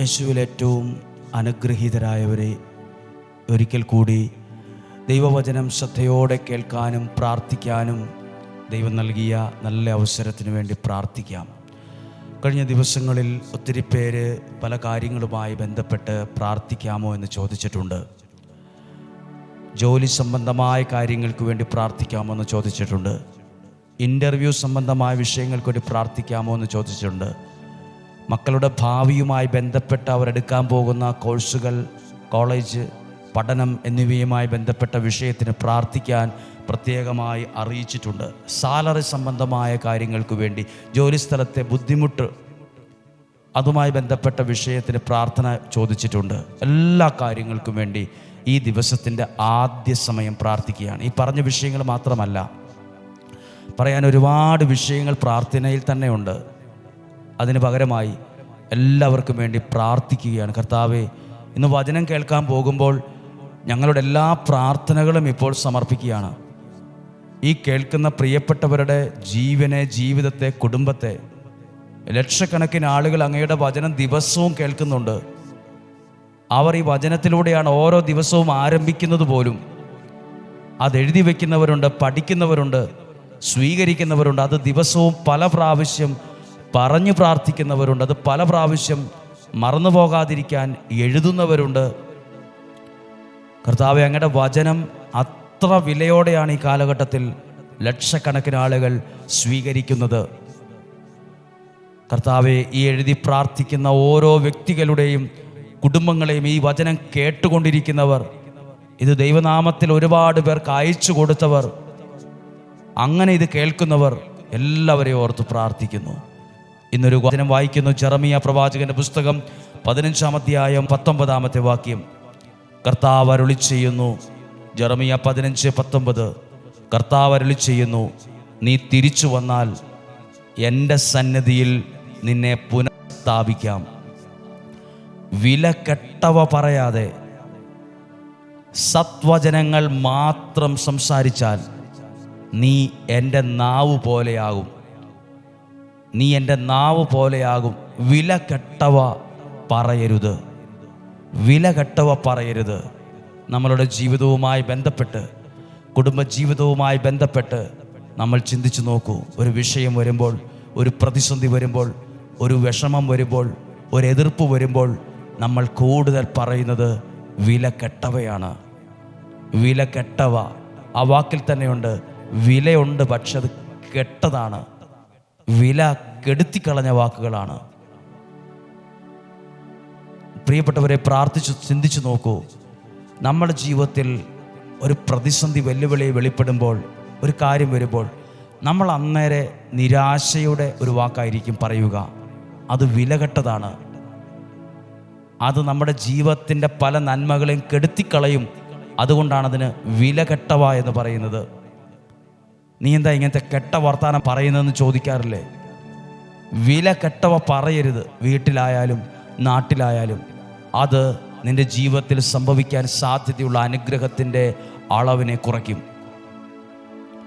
യേശുവിൽ ഏറ്റവും അനുഗ്രഹീതരായവരെ ഒരിക്കൽ കൂടി ദൈവവചനം ശ്രദ്ധയോടെ കേൾക്കാനും പ്രാർത്ഥിക്കാനും ദൈവം നൽകിയ നല്ല അവസരത്തിന് വേണ്ടി പ്രാർത്ഥിക്കാം. കഴിഞ്ഞ ദിവസങ്ങളിൽ ഒത്തിരി പേര് പല കാര്യങ്ങളുമായി ബന്ധപ്പെട്ട് പ്രാർത്ഥിക്കാമോ എന്ന് ചോദിച്ചിട്ടുണ്ട്. ജോലി സംബന്ധമായ കാര്യങ്ങൾക്ക് വേണ്ടി പ്രാർത്ഥിക്കാമോ എന്ന് ചോദിച്ചിട്ടുണ്ട്. ഇന്റർവ്യൂ സംബന്ധമായ വിഷയങ്ങൾക്ക് വേണ്ടി പ്രാർത്ഥിക്കാമോ എന്ന് ചോദിച്ചിട്ടുണ്ട്. മക്കളുടെ ഭാവിയുമായി ബന്ധപ്പെട്ട് അവരെടുക്കാൻ പോകുന്ന കോഴ്സുകൾ കോളേജ് പഠനം എന്നിവയുമായി ബന്ധപ്പെട്ട വിഷയത്തിന് പ്രാർത്ഥിക്കാൻ പ്രത്യേകമായി അറിയിച്ചിട്ടുണ്ട്. സാലറി സംബന്ധമായ കാര്യങ്ങൾക്ക് വേണ്ടി ജോലിസ്ഥലത്തെ ബുദ്ധിമുട്ട് അതുമായി ബന്ധപ്പെട്ട വിഷയത്തിന് പ്രാർത്ഥന ചോദിച്ചിട്ടുണ്ട്. എല്ലാ കാര്യങ്ങൾക്കും വേണ്ടി ഈ ദിവസത്തിന്റെ ആദ്യ സമയം പ്രാർത്ഥിക്കുകയാണ്. ഈ പറഞ്ഞ വിഷയങ്ങൾ മാത്രമല്ല പറയാൻ ഒരുപാട് വിഷയങ്ങൾ പ്രാർത്ഥനയിൽ തന്നെ ഉണ്ട് അതിന് പകരമായി എല്ലാവർക്കും വേണ്ടി പ്രാർത്ഥിക്കുകയാണ്. കർത്താവെ ഇന്ന് വചനം കേൾക്കാൻ പോകുമ്പോൾ ഞങ്ങളുടെ എല്ലാ പ്രാർത്ഥനകളും ഇപ്പോൾ സമർപ്പിക്കുകയാണ്. ഈ കേൾക്കുന്ന പ്രിയപ്പെട്ടവരുടെ ജീവനെ ജീവിതത്തെ കുടുംബത്തെ ലക്ഷക്കണക്കിന് ആളുകൾ അങ്ങയുടെ വചനം ദിവസവും കേൾക്കുന്നുണ്ട്. അവർ ഈ വചനത്തിലൂടെയാണ് ഓരോ ദിവസവും ആരംഭിക്കുന്നത് പോലും. അത് എഴുതി വയ്ക്കുന്നവരുണ്ട് പഠിക്കുന്നവരുണ്ട് സ്വീകരിക്കുന്നവരുണ്ട്. അത് ദിവസവും പല പ്രാവശ്യം പറഞ്ഞു പ്രാർത്ഥിക്കുന്നവരുണ്ട്. അത് പല പ്രാവശ്യം മറന്നു പോകാതിരിക്കാൻ എഴുതുന്നവരുണ്ട്. കർത്താവ് അങ്ങയുടെ വചനം അത്ര വിലയോടെയാണ് ഈ കാലഘട്ടത്തിൽ ലക്ഷക്കണക്കിന് ആളുകൾ സ്വീകരിക്കുന്നത്. കർത്താവെ ഈ എഴുതി പ്രാർത്ഥിക്കുന്ന ഓരോ വ്യക്തികളുടെയും കുടുംബങ്ങളെയും ഈ വചനം കേട്ടുകൊണ്ടിരിക്കുന്നവർ ഇത് ദൈവനാമത്തിൽ ഒരുപാട് പേർക്ക് അയച്ചു കൊടുത്തവർ അങ്ങനെ ഇത് കേൾക്കുന്നവർ എല്ലാവരെയും ഓർത്ത് പ്രാർത്ഥിക്കുന്നു. ഇന്നൊരു വചനം വായിക്കുന്നു. ചെറമിയ പ്രവാചകന്റെ പുസ്തകം പതിനഞ്ചാം അധ്യായം പത്തൊമ്പതാമത്തെ വാക്യം. കർത്താവ് അരുളി ചെയ്യുന്നു. ജെറമിയ പതിനഞ്ച് പത്തൊമ്പത്. കർത്താവ് അരുളി ചെയ്യുന്നു. നീ തിരിച്ചു വന്നാൽ എന്റെ സന്നദ്ധിയിൽ നിന്നെ പുനഃസ്ഥാപിക്കാം. വില കെട്ടവ പറയാതെ സത്വചനങ്ങൾ മാത്രം സംസാരിച്ചാൽ നീ എന്റെ നാവ് പോലെയാകും നീ എന്റെ നാവ് പോലെയാകും. വില കെട്ടവ പറയരുത്. വില കെട്ടവ പറയരുത്. നമ്മളുടെ ജീവിതവുമായി ബന്ധപ്പെട്ട് കുടുംബജീവിതവുമായി ബന്ധപ്പെട്ട് നമ്മൾ ചിന്തിച്ചു നോക്കൂ. ഒരു വിഷയം വരുമ്പോൾ ഒരു പ്രതിസന്ധി വരുമ്പോൾ ഒരു വിഷമം വരുമ്പോൾ ഒരു എതിർപ്പ് വരുമ്പോൾ നമ്മൾ കൂടുതൽ പറയുന്നത് വില കെട്ടവയാണ്. വില കെട്ടവ. ആ വാക്കിൽ തന്നെയുണ്ട് വിലയുണ്ട് പക്ഷെ അത് കെട്ടതാണ്. വില കെടുത്തിക്കളഞ്ഞ വാക്കുകളാണ്. പ്രിയപ്പെട്ടവരെ പ്രാർത്ഥിച്ച് ചിന്തിച്ചു നോക്കൂ. നമ്മുടെ ജീവിതത്തിൽ ഒരു പ്രതിസന്ധി വെല്ലുവിളി വെളിപ്പെടുമ്പോൾ ഒരു കാര്യം വരുമ്പോൾ നമ്മൾ അന്നേരെ നിരാശയുടെ ഒരു വാക്കായിരിക്കും പറയുക. അത് വിലകെട്ടതാണ്. അത് നമ്മുടെ ജീവിതത്തിന്റെ പല നന്മകളെയും കെടുത്തിക്കളയും. അതുകൊണ്ടാണ് അതിന് വിലകെട്ടവ എന്ന് പറയുന്നത്. നീ എന്താ ഇങ്ങനത്തെ കെട്ട വർത്താനം പറയുന്നതെന്ന് ചോദിക്കാറില്ലേ? വില കെട്ടവ പറയരുത് വീട്ടിലായാലും നാട്ടിലായാലും. അത് നിന്റെ ജീവിതത്തിൽ സംഭവിക്കാൻ സാധ്യതയുള്ള അനുഗ്രഹത്തിന്റെ അളവിനെ കുറയ്ക്കും.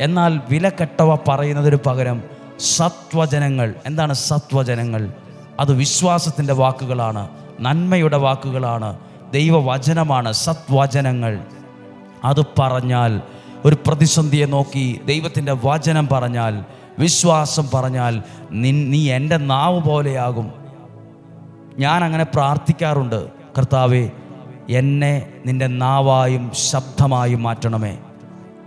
എന്നാൽ വില കെട്ടവ പറയുന്നതിന് പകരം സത്വജനങ്ങൾ എന്താണ് സത്വജനങ്ങൾ? അത് വിശ്വാസത്തിന്റെ വാക്കുകളാണ് നന്മയുടെ വാക്കുകളാണ് ദൈവവചനമാണ് സത്വചനങ്ങൾ അത് പറഞ്ഞാൽ ഒരു പ്രതിസന്ധിയെ നോക്കി ദൈവത്തിന്റെ വചനം പറഞ്ഞാൽ വിശ്വാസം പറഞ്ഞാൽ നിൻ നീ എന്റെ നാവ് പോലെയാകും. ഞാൻ അങ്ങനെ പ്രാർത്ഥിക്കാറുണ്ട്. കർത്താവെ എന്നെ നിന്റെ നാവായും ശബ്ദമായും മാറ്റണമേ.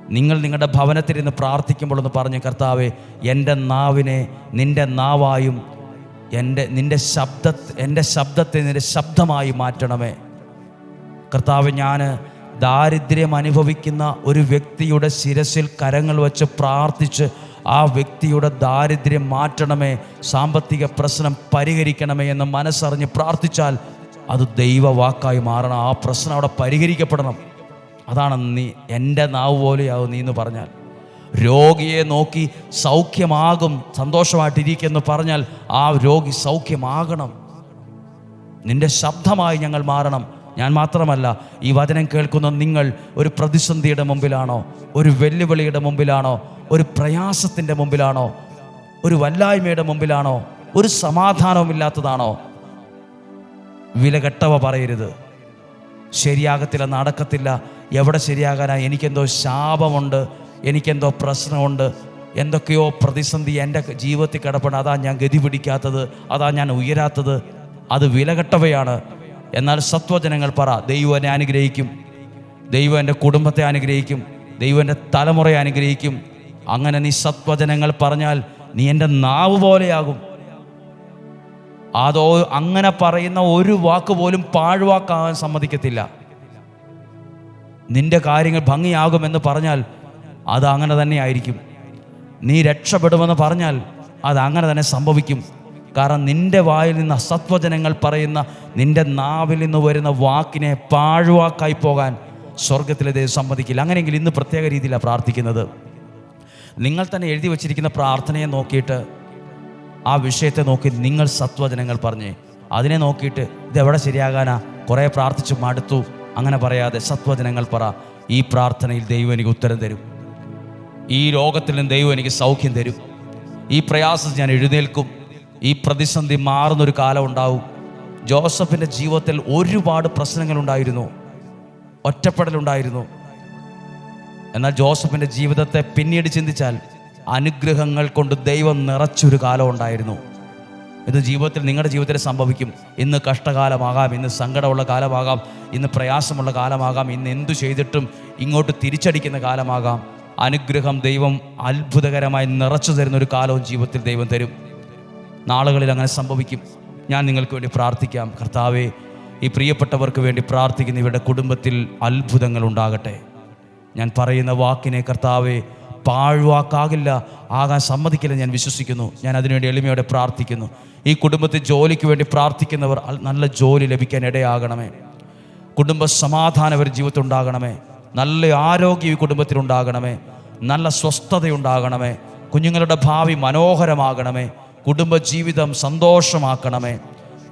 നിങ്ങൾ നിങ്ങളുടെ ഭവനത്തിൽ നിന്ന് പ്രാർത്ഥിക്കുമ്പോൾ ഒന്ന് പറഞ്ഞു കർത്താവെ എന്റെ നാവിനെ നിന്റെ നാവായും എന്റെ നിന്റെ ശബ്ദ എന്റെ ശബ്ദത്തെ നിന്റെ ശബ്ദമായി മാറ്റണമേ. കർത്താവ് ഞാൻ ദാരിദ്ര്യം അനുഭവിക്കുന്ന ഒരു വ്യക്തിയുടെ ശിരസിൽ കരങ്ങൾ വച്ച് പ്രാർത്ഥിച്ച് ആ വ്യക്തിയുടെ ദാരിദ്ര്യം മാറ്റണമേ സാമ്പത്തിക പ്രശ്നം പരിഹരിക്കണമേ എന്ന് മനസ്സറിഞ്ഞ് പ്രാർത്ഥിച്ചാൽ അത് ദൈവവാക്കായി മാറണം. ആ പ്രശ്നം അവിടെ പരിഹരിക്കപ്പെടണം. അതാണ് നീ എന്റെ നാവ് പോലെയാവും നീ എന്ന് പറഞ്ഞാൽ. രോഗിയെ നോക്കി സൗഖ്യമാകും സന്തോഷമായിട്ടിരിക്കുമെന്ന് പറഞ്ഞാൽ ആ രോഗി സൗഖ്യമാകണം. നിന്റെ ശബ്ദമായി ഞങ്ങൾ മാറണം. ഞാൻ മാത്രമല്ല ഈ വചനം കേൾക്കുന്ന നിങ്ങൾ ഒരു പ്രതിസന്ധിയുടെ മുമ്പിലാണോ? ഒരു വെല്ലുവിളിയുടെ മുമ്പിലാണോ? ഒരു പ്രയാസത്തിന്റെ മുമ്പിലാണോ? ഒരു വല്ലായ്മയുടെ മുമ്പിലാണോ? ഒരു സമാധാനവുമില്ലാത്തതാണോ? വിലകെട്ടവ പറയരുത്. ശരിയാകത്തില്ല നടക്കത്തില്ല. എവിടെ ശരിയാകാനാ? എനിക്കെന്തോ ശാപമുണ്ട്. എനിക്കെന്തോ പ്രശ്നമുണ്ട്. എന്തൊക്കെയോ പ്രതിസന്ധി എന്റെ ജീവിതത്തിൽ കിടപ്പുണ്ട്. അതാ ഞാൻ ഗതി പിടിക്കാത്തത്. അതാ ഞാൻ ഉയരാത്തത്. അത് വിലകെട്ടവയാണ് എന്നാൽ സത്വജനങ്ങൾ പറ ദൈവം എന്നെ അനുഗ്രഹിക്കും. ദൈവം എന്റെ കുടുംബത്തെ അനുഗ്രഹിക്കും. ദൈവം എന്റെ തലമുറയെ അനുഗ്രഹിക്കും. അങ്ങനെ നീ സത്വജനങ്ങൾ പറഞ്ഞാൽ നീ എന്റെ നാവ് പോലെയാകും. അതോ അങ്ങനെ പറയുന്ന ഒരു വാക്ക് പോലും പാഴ്വാക്കാകാൻ സമ്മതിക്കത്തില്ല. നിന്റെ കാര്യങ്ങൾ ഭംഗിയാകുമെന്ന് പറഞ്ഞാൽ അത് അങ്ങനെ തന്നെ ആയിരിക്കും. നീ രക്ഷപ്പെടുമെന്ന് പറഞ്ഞാൽ അത് അങ്ങനെ തന്നെ സംഭവിക്കും. കാരണം നിന്റെ വായിൽ നിന്ന് അസത്വജനങ്ങൾ പറയുന്ന നിന്റെ നാവിൽ നിന്ന് വരുന്ന വാക്കിനെ പാഴ്വാക്കായി പോകാൻ സ്വർഗത്തിലെ ദൈവം സമ്മതിക്കില്ല. അങ്ങനെയെങ്കിൽ ഇന്ന് പ്രത്യേക രീതിയിലാണ് പ്രാർത്ഥിക്കുന്നത്. നിങ്ങൾ തന്നെ എഴുതി വച്ചിരിക്കുന്ന പ്രാർത്ഥനയെ നോക്കിയിട്ട് ആ വിഷയത്തെ നോക്കി നിങ്ങൾ സത്വജനങ്ങൾ പറഞ്ഞ് അതിനെ നോക്കിയിട്ട് ഇതെവിടെ ശരിയാകാനാ? കുറേ പ്രാർത്ഥിച്ചു മടുത്തു. അങ്ങനെ പറയാതെ സത്വജനങ്ങൾ പറ ഈ പ്രാർത്ഥനയിൽ ദൈവം എനിക്ക് ഉത്തരം തരും. ഈ രോഗത്തിൽ നിന്ന് ദൈവം എനിക്ക് സൗഖ്യം തരും. ഈ പ്രയാസം ഞാൻ എഴുന്നേൽക്കും. ഈ പ്രതിസന്ധി മാറുന്നൊരു കാലം ഉണ്ടാവും. ജോസഫിന്റെ ജീവിതത്തിൽ ഒരുപാട് പ്രശ്നങ്ങളുണ്ടായിരുന്നു. ഒറ്റപ്പെടലുണ്ടായിരുന്നു. എന്നാൽ ജോസഫിന്റെ ജീവിതത്തെ പിന്നീട് ചിന്തിച്ചാൽ അനുഗ്രഹങ്ങൾ കൊണ്ട് ദൈവം നിറച്ചൊരു കാലം ഉണ്ടായിരുന്നു. ഇത് ജീവിതത്തിൽ നിങ്ങളുടെ ജീവിതത്തിൽ സംഭവിക്കും. ഇന്ന് കഷ്ടകാലമാകാം ഇന്ന് സങ്കടമുള്ള കാലമാകാം ഇന്ന് പ്രയാസമുള്ള കാലമാകാം ഇന്ന് എന്തു ചെയ്തിട്ടും ഇങ്ങോട്ട് തിരിച്ചടിക്കുന്ന കാലമാകാം. അനുഗ്രഹം ദൈവം അത്ഭുതകരമായി നിറച്ചു തരുന്ന ഒരു കാലവും ജീവിതത്തിൽ ദൈവം തരും. നാളുകളിൽ അങ്ങനെ സംഭവിക്കും. ഞാൻ നിങ്ങൾക്ക് വേണ്ടി പ്രാർത്ഥിക്കാം. കർത്താവെ ഈ പ്രിയപ്പെട്ടവർക്ക് വേണ്ടി പ്രാർത്ഥിക്കുന്ന ഇവരുടെ കുടുംബത്തിൽ അത്ഭുതങ്ങൾ ഉണ്ടാകട്ടെ. ഞാൻ പറയുന്ന വാക്കിനെ കർത്താവെ പാഴ്വാക്കാകില്ല. ആകാൻ സമ്മതിക്കില്ല ഞാൻ വിശ്വസിക്കുന്നു. ഞാൻ അതിനുവേണ്ടി എളിമയോടെ പ്രാർത്ഥിക്കുന്നു. ഈ കുടുംബത്തിൽ ജോലിക്ക് വേണ്ടി പ്രാർത്ഥിക്കുന്നവർ നല്ല ജോലി ലഭിക്കാൻ ഇടയാകണമേ. കുടുംബ സമാധാനം ഒരു ജീവിതത്തിൽ ഉണ്ടാകണമേ. നല്ല ആരോഗ്യം ഈ കുടുംബത്തിൽ ഉണ്ടാകണമേ. നല്ല സ്വസ്ഥതയുണ്ടാകണമേ. കുഞ്ഞുങ്ങളുടെ ഭാവി മനോഹരമാകണമേ. കുടുംബജീവിതം സന്തോഷമാക്കണമേ.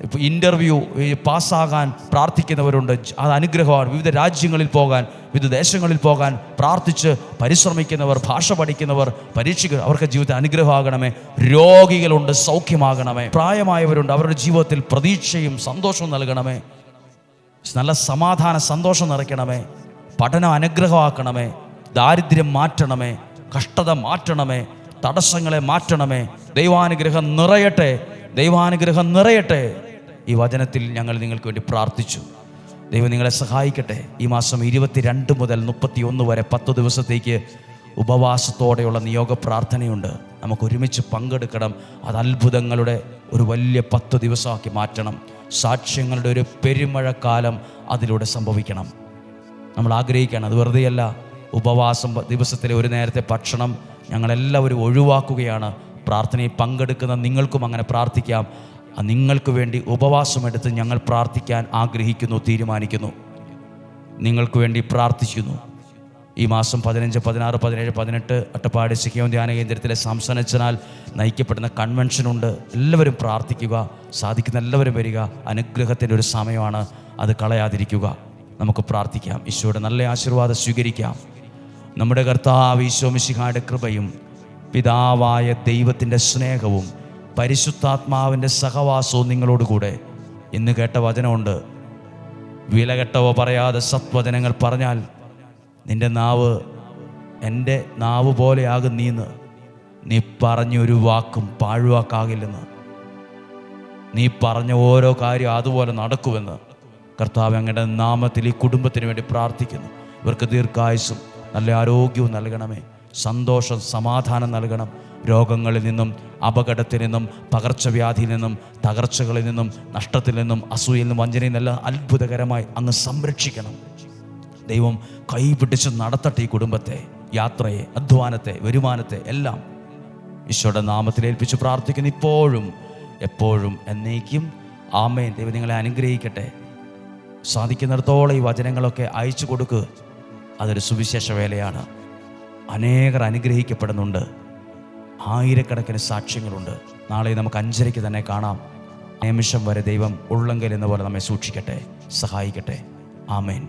ഇപ്പോൾ ഇന്റർവ്യൂ പാസ്സാകാൻ പ്രാർത്ഥിക്കുന്നവരുണ്ട്. അത് അനുഗ്രഹമാണ്. വിവിധ രാജ്യങ്ങളിൽ പോകാൻ വിവിധ ദേശങ്ങളിൽ പോകാൻ പ്രാർത്ഥിച്ച് പരിശ്രമിക്കുന്നവർ ഭാഷ പഠിക്കുന്നവർ പരീക്ഷിക്കുക അവർക്ക് ജീവിതത്തിൽ അനുഗ്രഹമാകണമേ. രോഗികളുണ്ട് സൗഖ്യമാകണമേ. പ്രായമായവരുണ്ട് അവരുടെ ജീവിതത്തിൽ പ്രതീക്ഷയും സന്തോഷവും നൽകണമേ. നല്ല സമാധാന സന്തോഷം നിറയ്ക്കണമേ. പഠനം അനുഗ്രഹമാക്കണമേ. ദാരിദ്ര്യം മാറ്റണമേ. കഷ്ടത മാറ്റണമേ. തടസ്സങ്ങളെ മാറ്റണമേ. ദൈവാനുഗ്രഹം നിറയട്ടെ ദൈവാനുഗ്രഹം നിറയട്ടെ. ഈ വചനത്തിൽ ഞങ്ങൾ നിങ്ങൾക്ക് വേണ്ടി പ്രാർത്ഥിച്ചു. ദൈവം നിങ്ങളെ സഹായിക്കട്ടെ. ഈ മാസം ഇരുപത്തിരണ്ട് മുതൽ മുപ്പത്തി ഒന്ന് വരെ പത്ത് ദിവസത്തേക്ക് ഉപവാസത്തോടെയുള്ള നിയോഗ പ്രാർത്ഥനയുണ്ട്. നമുക്ക് ഒരുമിച്ച് പങ്കെടുക്കണം. അത് അത്ഭുതങ്ങളുടെ ഒരു വലിയ പത്ത് ദിവസമാക്കി മാറ്റണം. സാക്ഷ്യങ്ങളുടെ ഒരു പെരുമഴക്കാലം അതിലൂടെ സംഭവിക്കണം. നമ്മൾ ആഗ്രഹിക്കുകയാണ് അത് വെറുതെയല്ല. ഉപവാസം ദിവസത്തിലെ ഒരു നേരത്തെ ഭക്ഷണം ഞങ്ങളെല്ലാവരും ഒഴിവാക്കുകയാണ്. പ്രാർത്ഥനയിൽ പങ്കെടുക്കുന്ന നിങ്ങൾക്കും അങ്ങനെ പ്രാർത്ഥിക്കാം. നിങ്ങൾക്ക് വേണ്ടി ഉപവാസമെടുത്ത് ഞങ്ങൾ പ്രാർത്ഥിക്കാൻ ആഗ്രഹിക്കുന്നു തീരുമാനിക്കുന്നു. നിങ്ങൾക്ക് വേണ്ടി പ്രാർത്ഥിക്കുന്നു. ഈ മാസം പതിനഞ്ച് പതിനാറ് പതിനേഴ് പതിനെട്ട് അട്ടപ്പാടി സിക്കിയോൻ ധ്യാന കേന്ദ്രത്തിലെ സംസനച്ചനാൽ നയിക്കപ്പെടുന്ന കൺവെൻഷനുണ്ട് എല്ലാവരും പ്രാർത്ഥിക്കുക സാധിക്കുന്ന എല്ലാവരും വരിക. അനുഗ്രഹത്തിന്റെ ഒരു സമയമാണ് അത് കളയാതിരിക്കുക. നമുക്ക് പ്രാർത്ഥിക്കാം. ഈശോയുടെ നല്ല ആശീർവാദം സ്വീകരിക്കാം. നമ്മുടെ കർത്താവ് ഈശോ മിശിഹായുടെ കൃപയും പിതാവായ ദൈവത്തിന്റെ സ്നേഹവും പരിശുദ്ധാത്മാവിന്റെ സഹവാസവും നിങ്ങളോടുകൂടെ. ഇന്ന് കേട്ട വചനമുണ്ട്. വിലകെട്ടവോ പറയാതെ സത്വചനങ്ങൾ പറഞ്ഞാൽ നിന്റെ നാവ് എന്റെ നാവ് പോലെയാകും നീന്ന്. നീ പറഞ്ഞൊരു വാക്കും പാഴ്വാക്കാകില്ലെന്ന്. നീ പറഞ്ഞ ഓരോ കാര്യം അതുപോലെ നടക്കുമെന്ന് കർത്താവ് അങ്ങയുടെ നാമത്തിൽ ഈ കുടുംബത്തിന് വേണ്ടി പ്രാർത്ഥിക്കുന്നു. ഇവർക്ക് ദീർഘായുസും നല്ല ആരോഗ്യവും നൽകണമേ. സന്തോഷം സമാധാനം നൽകണം. രോഗങ്ങളിൽ നിന്നും അപകടത്തിൽ നിന്നും പകർച്ചവ്യാധിയിൽ നിന്നും തകർച്ചകളിൽ നിന്നും നഷ്ടത്തിൽ നിന്നും അസൂയയിൽ നിന്നും വഞ്ചനയിൽ നിന്നെല്ലാം അത്ഭുതകരമായി അങ്ങ് സംരക്ഷിക്കണം. ദൈവം കൈപിടിച്ച് നടത്തട്ടെ ഈ കുടുംബത്തെ യാത്രയെ അധ്വാനത്തെ വരുമാനത്തെ എല്ലാം. ഈശോയുടെ നാമത്തിൽ ഏൽപ്പിച്ച് പ്രാർത്ഥിക്കുന്നു. ഇപ്പോഴും എപ്പോഴും എന്നേക്കും. ആമേൻ. ദൈവം നിങ്ങളെ അനുഗ്രഹിക്കട്ടെ. സാധിക്കുന്നിടത്തോളം ഈ വചനങ്ങളൊക്കെ അയച്ചു കൊടുക്കുക അതൊരു സുവിശേഷ വേലയാണ്. അനേകർ അനുഗ്രഹിക്കപ്പെടുന്നുണ്ട്. ആയിരക്കണക്കിന് സാക്ഷ്യങ്ങളുണ്ട്. നാളെ നമുക്ക് അഞ്ചരയ്ക്ക് തന്നെ കാണാം. നിമിഷം വരെ ദൈവം ഉള്ളങ്കൽ എന്ന പോലെ നമ്മെ സൂക്ഷിക്കട്ടെ സഹായിക്കട്ടെ. ആമേൻ.